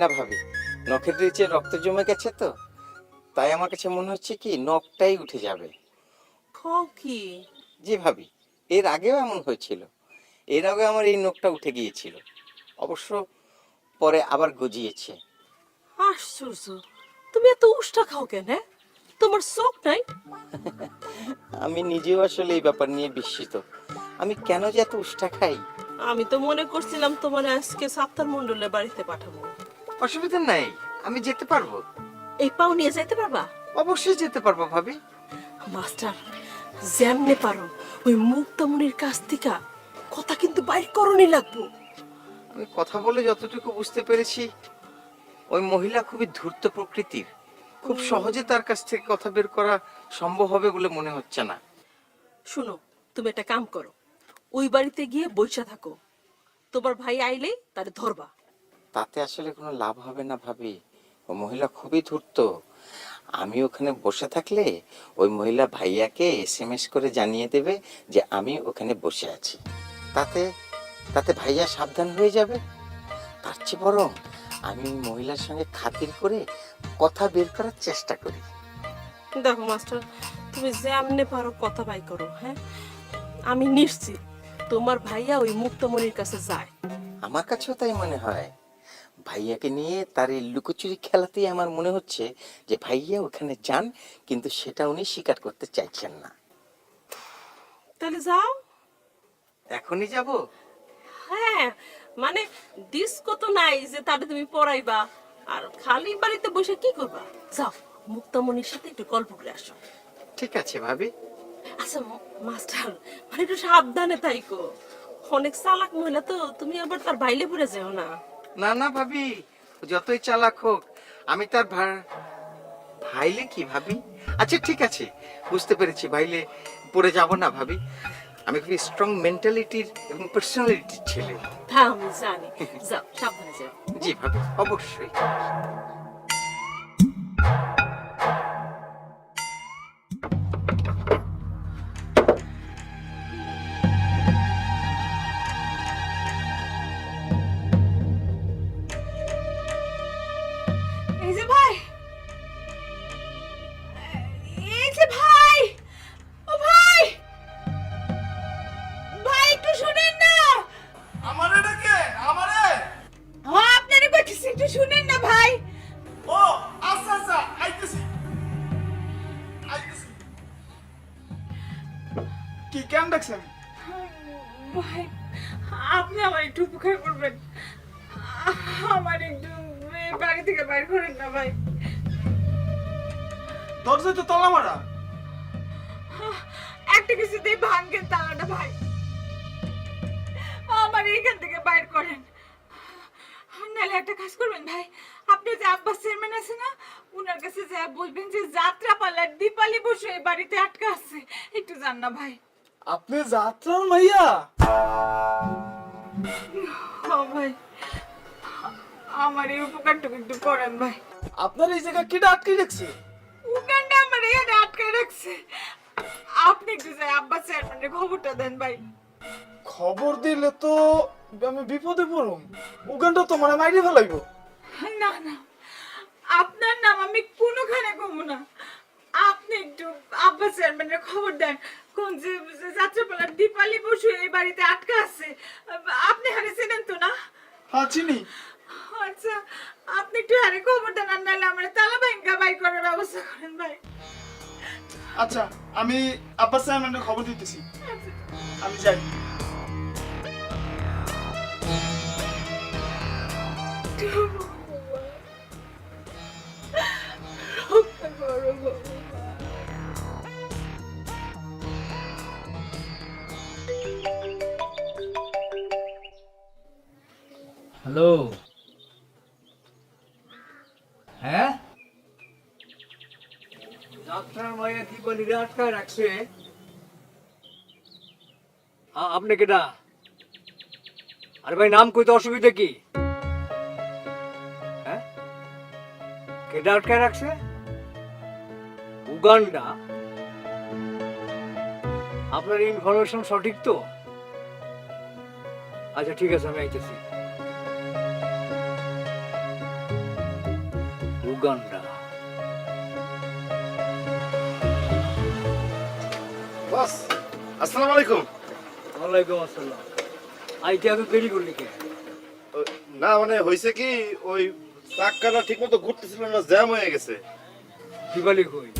না ভাবি নখের নিচে রক্ত জমে গেছে তো। তাই আমার কাছে মনে হচ্ছে কি নখটাই উঠে যাবে। কও কি? জি ভাবি এর আগেও এমন হয়েছিল। এর আগে আমার এই নখটা উঠে গিয়েছিল। অবশ্য পরে আবার গজিয়েছে। আশ্চর্য তুমি এত উষ্টা খাও কেন হ্যাঁ? তোমার চোখ নাই? আমি নিজেও আসলে এই ব্যাপার নিয়ে বিস্মিত। আমি কেন যে এত উষ্ঠা খাই? আমি তো মনে করছিলাম তোমার আজকে সাত্তার মন্ডলের বাড়িতে পাঠাবো। অসুবিধা নাই আমি যেতে পারব। এই পাও নিয়ে যাইতে পারবা? অবশ্যই যেতে পারব ভাবি। মাস্টার যেমনে পারো ওই মুক্তামণির কাছ থেকে কথা কিন্তু বাইর করণই লাগবো। আমি কথা বলে যতটুকু বুঝতে পেরেছি ওই মহিলা খুবই ধূর্ত প্রকৃতির। খুব সহজে তার কাছ থেকে কথা বের করা সম্ভব হবে বলে মনে হচ্ছে না। শুনো তুমি একটা কাম করো ওই বাড়িতে গিয়ে বইসা থাকো। তোমার ভাই আইলেই তারে ধরবা। তাতে আসলে কোনো লাভ হবে না ভাবি। ও মহিলা খুবই ধূর্ত। আমি ওখানে বসে থাকলে ওই মহিলা ভাইয়াকে এসএমএস করে জানিয়ে দেবে যে আমি ওখানে বসে আছি। তাতে তাতে ভাইয়া সাবধান হয়ে যাবে। তার চেয়ে বরং আমি মহিলার সঙ্গে খাতির করে কথা বের করার চেষ্টা করি। দেখো মাস্টার তুমি যে যেমনে পারো কথা বাই করো হ্যাঁ? আমি নিশ্চিত তোমার ভাইয়া ওই মুক্তমণির কাছে যায়। আমার কাছেও তাই মনে হয়। ভাইয়াকে নিয়ে তার এই লুকোচুরি খেলাতেই আমার মনে হচ্ছে যে ভাইয়া ওখানে যান কিন্তু সেটা উনি স্বীকার করতে চাইছেন না। তাহলে যাও। এখনই যাব? হ্যাঁ মানে ডিস্কো তো নাই যে তাহলে তুমি পড়াইবা। আর খালি বাড়িতে বসে কি করবা? যাও মুক্তামণির সাথে একটু গল্প করে আসো। ঠিক আছে ভাবি। আচ্ছা মাস্টার মানে একটু সাবধানে তাইকো অনেক চালাক মহিলা তো তুমি আবার তার বাইলে পড়ে যেও না। না না ভাবি যতই চালাক হোক আমি তার ভাইলে কি ভাবি? আচ্ছা ঠিক আছে বুঝতে পেরেছি ভাইলে পড়ে যাব না ভাবি। আমি খুবই স্ট্রং মেন্টালিটির এবং পার্সোনালিটির ছেলে। তা আমি জানি। যাও সাবধানে যাও। জি ভাবি অবশ্যই। ভাই আপনি আমার একটু উপকার করবেন। আমার একটু বাড়ি থেকে বাইর করেন না ভাই। দরজায় তো তালা মারা। একটা কিছুতেই ভাঙ্গেন তালাটা ভাই। আমার এখান থেকে বাইর করেন। নাহলে একটা কাজ করবেন ভাই আপনি যে আব্বাস চেয়ারম্যান আছে না উনার কাছে যা বলবেন যে যাত্রা দীপালি বসে এই বাড়িতে আটকা আছে একটু যান না ভাই। আপনি যাত্রার মাইয়া। ও ভাই আমার এই উপকারটুকু একটু করেন ভাই। আপনার এই জায়গা কেটে আটকে রাখছে উগান্ডা আমার এখানে আটকে রাখছে। আপনি একটু যাই আব্বাস চেয়ারম্যানের খবরটা দেন ভাই। খবর দিলে তো আমি বিপদে পড়ুম। উগানটা তোমার মাইরে ফেলাইব। না না আপনার নাম আমি কোনোখানে কমু না আপনি একটু আব্বা চেয়ারম্যানের খবর দেন কোন যে যে যাত্রাপালার দীপালি বসু এই বাড়িতে আটকা আছে আপনি হারে ছিলেন তো না হ্যাঁ চিনি আচ্ছা আপনি একটু আরে খবর দেন আর নাহলে আমার তালা ব্যাংকা বাই করার ব্যবস্থা করেন ভাই। আচ্ছা আমি আব্বাস চেয়ারম্যানের খবর দিতেছি। আমি যাই। রক্ষা হ্যালো। হ্যাঁ? ডাক্তার মাইয়া কি বলি আটকায় রাখছে? হ্যাঁ আপনি কেটা আরে ভাই নাম কইতে অসুবিধা কি? হ্যাঁ? কেটা আটকায় রাখছে? উগান্ডা? আপনার ইনফরমেশন সঠিক তো? আচ্ছা ঠিক আছে আমি আইতেছি। উগান্ডা বস আসসালামু আলাইকুম। ওয়ালাইকুম আসসালাম। আইটি আমি দেরি করলি কে? না মানে হয়েছে কি ওই চাক্কাটা ঠিক মতো ঘুরতেছিল না জ্যাম হয়ে গেছে। দিবালি কই?